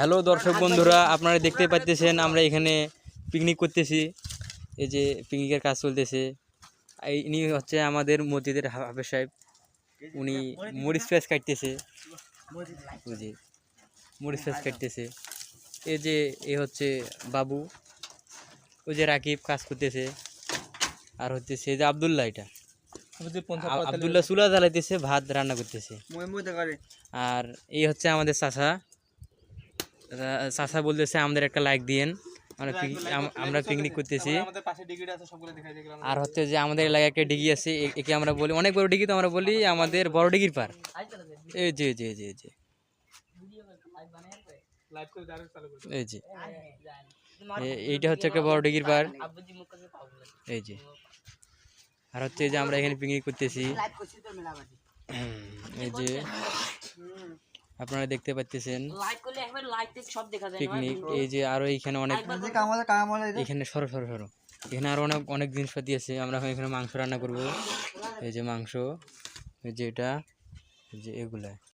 Hello দর্শক বন্ধুরা আপনারা দেখতে পাচ্ছেন আমরা এখানে পিকনিক করতেছি। এই যে পিকনিকের কাজ চলতেছে। ইনি হচ্ছে আমাদের মসজিদের হাফেজ সাহেব। উনি মরিচ পেঁয়াজ কাটতেছে। বুঝি মরিচ পেঁয়াজ কাটতেছে। এই যে এ হচ্ছে বাবু। ওই যে রাকিব কাজ করতেছে। আর হচ্ছে সে যে আবদুল্লাহ এটা। আবদুল্লাহ চুলা জ্বালাইতেছে ভাত রান্না করতেছে। আর এই হচ্ছে আমাদের চাচা। চাচা বলতেছে আমাদের একটা লাইক দিয়েন। আমরা পিক- আমরা পিকনিক করতেছি। আমাদের পাশে ডিগ্রি আছে সবগুলো দেখাই দিয়ে গেলাম। আর হচ্ছে যে আমাদের এলাকায় একটা ডিগি আছে এ- একে আমরা বলি অনেক বড় ডিগি তো আমরা বলি আমাদের বড় ডিগির পার এই যে জি জি জি লাইভ করে ডাইরেক্ট চালু করে এই যে। এ- এইটা হচ্ছে একটা বড় ডিগির পার এই যে। আর হচ্ছে যে আমরা এখানে পিকনিক করতেছি। এই যে। আপনারা দেখতে পাচ্ছেন লাইক করলে একবার লাইক দিয়ে সব দেখা যায় পিকনিক এই যে আরও এখানে অনেক এখানে সরো সরো সরো। এখানে আরও অনেক অনেক জিনিসপাতি আছে। আমরা এখন এখানে মাংস রান্না করব। এই যে মাংস এই যে এটা এই যে এগুলা।